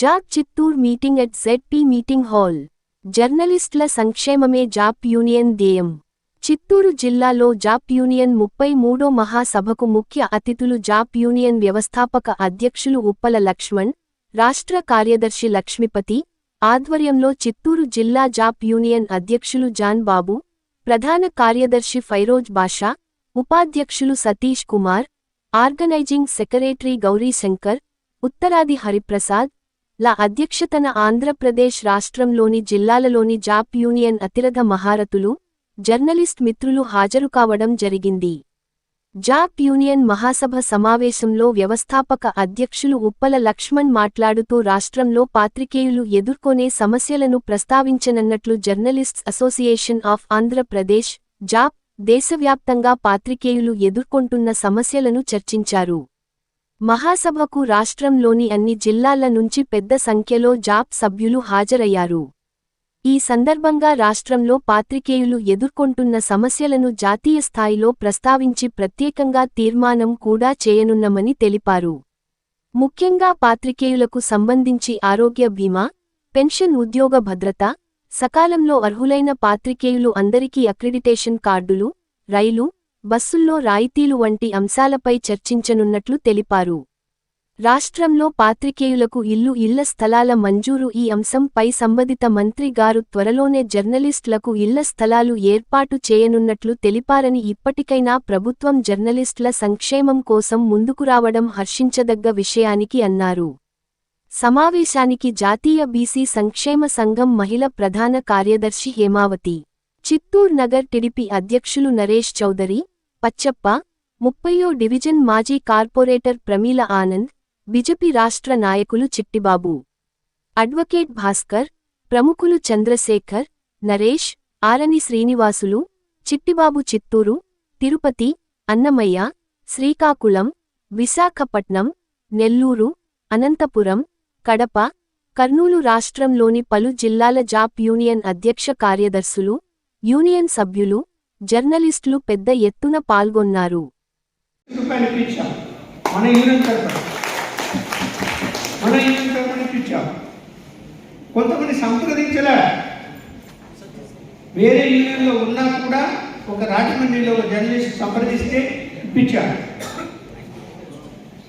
JAP Chittoor meeting at ZP meeting hall. జర్నలిస్టుల సంక్షేమమే job union ధ్యేయం. చిత్తూరు జిల్లాలో జాబ్ యూనియన్ ముప్పై మూడో మహాసభకు ముఖ్య అతిథులు జాబ్ యూనియన్ వ్యవస్థాపక అధ్యక్షులు ఉప్పల లక్ష్మణ్ రాష్ట్ర కార్యదర్శి లక్ష్మిపతి ఆధ్వర్యంలో చిత్తూరు జిల్లా జాబ్ యూనియన్ అధ్యక్షులు జాన్ బాబు ప్రధాన కార్యదర్శి ఫైరోజ్ బాషా ఉపాధ్యక్షులు సతీష్ కుమార్ ఆర్గనైజింగ్ సెక్రటరీ గౌరీశంకర్ ఉత్తరాది హరిప్రసాద్ ల అధ్యక్షతన ఆంధ్రప్రదేశ్ రాష్ట్రంలోని జిల్లాలలోని జాప్ యూనియన్ అతిరథ మహారథులు జర్నలిస్ట్ మిత్రులు హాజరు కావడం జరిగింది. జాప్ యూనియన్ మహాసభ సమావేశంలో వ్యవస్థాపక అధ్యక్షులు ఉప్పల లక్ష్మణ్ మాట్లాడుతూ రాష్ట్రంలో పాత్రికేయులు ఎదుర్కొనే సమస్యలను ప్రస్తావించనన్నట్లు journalists association of Andhra Pradesh JAP దేశవ్యాప్తంగా పాత్రికేయులు ఎదుర్కొంటున్న సమస్యలను చర్చించారు. మహాసభకు రాష్ట్రంలోని అన్ని జిల్లాల నుంచి పెద్ద సంఖ్యలో జాప్ సభ్యులు హాజరయ్యారు. ఈ సందర్భంగా రాష్ట్రంలో పాత్రికేయులు ఎదుర్కొంటున్న సమస్యలను జాతీయ స్థాయిలో ప్రస్తావించి ప్రత్యేకంగా తీర్మానం కూడా చేయనున్నమని తెలిపారు. ముఖ్యంగా పాత్రికేయులకు సంబంధించి ఆరోగ్య బీమా పెన్షన్ ఉద్యోగ భద్రత సకాలంలో అర్హులైన పాత్రికేయులు అందరికీ అక్రిడిటేషన్ కార్డులు రైలు బస్సుల్లో రాయితీలు వంటి అంశాలపై చర్చించనున్నట్లు తెలిపారు. రాష్ట్రంలో పాత్రికేయులకు ఇల్లు ఇళ్ళ స్థలాల మంజూరు ఈ అంశంపై సంబంధిత మంత్రి గారు త్వరలోనే జర్నలిస్టులకు ఇళ్ళ స్థలాలు ఏర్పాటు చేయనున్నట్లు తెలిపారని ఇప్పటికైనా ప్రభుత్వం జర్నలిస్టుల సంక్షేమం కోసం ముందుకు రావడం హర్షించదగ్గ విషయానికి అన్నారు. సమావేశానికి జాతీయ బీసీ సంక్షేమ సంఘం మహిళ ప్రధాన కార్యదర్శి హేమావతి చిత్తూర్ నగర్ టిడిపి అధ్యక్షులు నరేష్ చౌదరి పచ్చప్ప ముప్పయో డివిజన్ మాజీ కార్పొరేటర్ ప్రమీల ఆనంద్ బిజెపి రాష్ట్ర నాయకులు చిట్టిబాబు. అడ్వకేట్ భాస్కర్ ప్రముఖులు చంద్రశేఖర్ నరేష్ ఆరని శ్రీనివాసులు చిట్టిబాబు చిత్తూరు తిరుపతి అన్నమయ్య శ్రీకాకుళం విశాఖపట్నం నెల్లూరు అనంతపురం కడప కర్నూలు రాష్ట్రంలోని పలు జిల్లాల జాప్ యూనియన్ అధ్యక్ష కార్యదర్శులు యూనియన్ సభ్యులు జర్నలిస్టులు పెద్ద ఎత్తున పాల్గొన్నారు. కొంతమంది సంప్రదించలే. వేరే యూనియన్లో ఉన్నా కూడా ఒక రాజమండ్రిలో ఒక జర్నలిస్ట్ సంప్రదిస్తే ఇప్పించారు.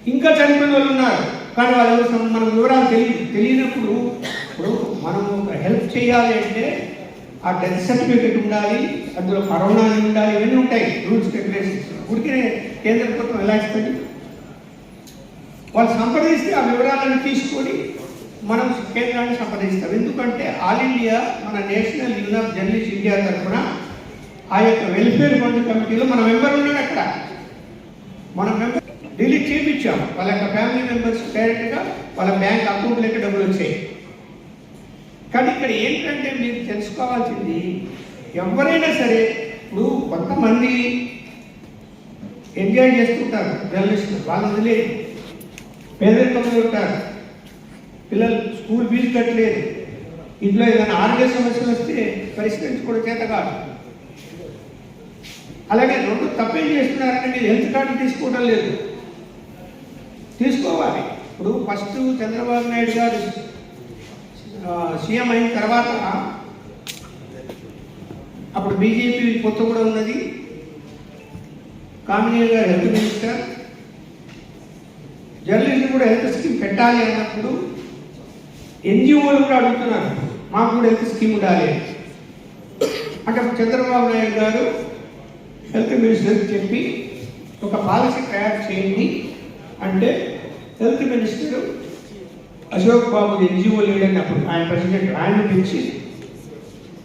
ఇంకా చనిపోయిన వాళ్ళు ఉన్నారు. కానీ వాళ్ళ మనం వివరాలు తెలియ తెలియనప్పుడు ఇప్పుడు మనం ఒక హెల్ప్ చేయాలి అంటే ఆ డెత్ సర్టిఫికేట్ ఉండాలి అందులో కరోనా ఉండాలి ఇవన్నీ ఉంటాయి రూల్స్ రెగ్యులేషన్స్ ఉడికినే కేంద్ర ప్రభుత్వం ఎలా ఇస్తుంది? వాళ్ళు సంప్రదిస్తే ఆ వివరాలను తీసుకొని మనం కేంద్రాన్ని సంప్రదిస్తాం. ఎందుకంటే ఆల్ ఇండియా మన national union of journalist India తరఫున ఆ యొక్క వెల్ఫేర్ ఫండ్ కమిటీలో మన మెంబర్ ఉన్నాడు అక్కడ. మన మెంబర్ డిలీట్ చేయించాం వాళ్ళ యొక్క ఫ్యామిలీ మెంబర్స్ డైరెక్ట్గా వాళ్ళ బ్యాంక్ అకౌంట్లోకి డబ్బులు వచ్చాయి. కానీ ఇక్కడ ఏంటంటే మీరు తెలుసుకోవాల్సింది ఎవరైనా సరే ఇప్పుడు కొంతమంది ఎంజాయ్ చేస్తుంటారు జర్నలిస్టులు వాళ్ళు వదిలేదు పేదరికంలో ఉంటారు. పిల్లలు స్కూల్ ఫీజు కట్టలేదు ఇంట్లో ఏదైనా ఆరోగ్య సమస్యలు వస్తే పరిష్కరించుకోవడం చేత కాదు. అలాగే రెండు తప్పేం చేస్తున్నారంటే మీరు హెల్త్ కార్డు తీసుకోవడం లేదు. తీసుకోవాలి. ఇప్పుడు ఫస్ట్ చంద్రబాబు నాయుడు గారు సీఎం అయిన తర్వాత అప్పుడు బీజేపీ కొత్త కూడా ఉన్నది. కామినేని గారు హెల్త్ మినిస్టర్. జర్నలిస్ట్ కూడా హెల్త్ స్కీమ్ పెట్టాలి అన్నప్పుడు ఎన్జిఓలు కూడా అడుగుతున్నారు మాకు కూడా హెల్త్ స్కీమ్ ఉండాలి అంటే చంద్రబాబు నాయుడు గారు హెల్త్ మినిస్టర్కి చెప్పి ఒక పాలసీ తయారు చేయండి అంటే health minister Ashok Babu NGO లీడర్ని అప్పుడు ఆయన ప్రెసిడెంట్ ఆయన పిలిచి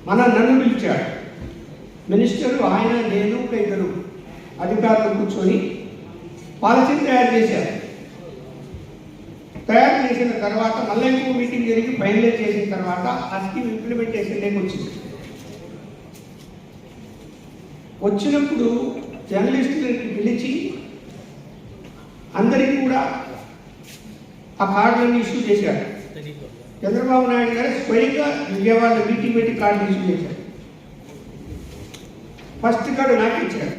మన నన్ను పిలిచాడు. మినిస్టర్ ఆయన నేను ఇంకా ఇద్దరు అధికారులు కూర్చొని పాలసీని తయారు చేశారు. తయారు చేసిన తర్వాత మళ్ళీ ఇంకో మీటింగ్ జరిగి ఫైనలైజ్ చేసిన తర్వాత ఆ స్కీమ్ ఇంప్లిమెంటేషన్ లేక వచ్చింది. వచ్చినప్పుడు జర్నలిస్టులకి పిలిచి అందరికీ కూడా ఆ కార్డులన్నీ ఇష్యూ చేశారు చంద్రబాబు నాయుడు గారు స్వయంగా విజయవాడ మీటింగ్ పెట్టి కార్డు ఇష్యూ చేశారు ఫస్ట్ కార్డు నాకు ఇచ్చారు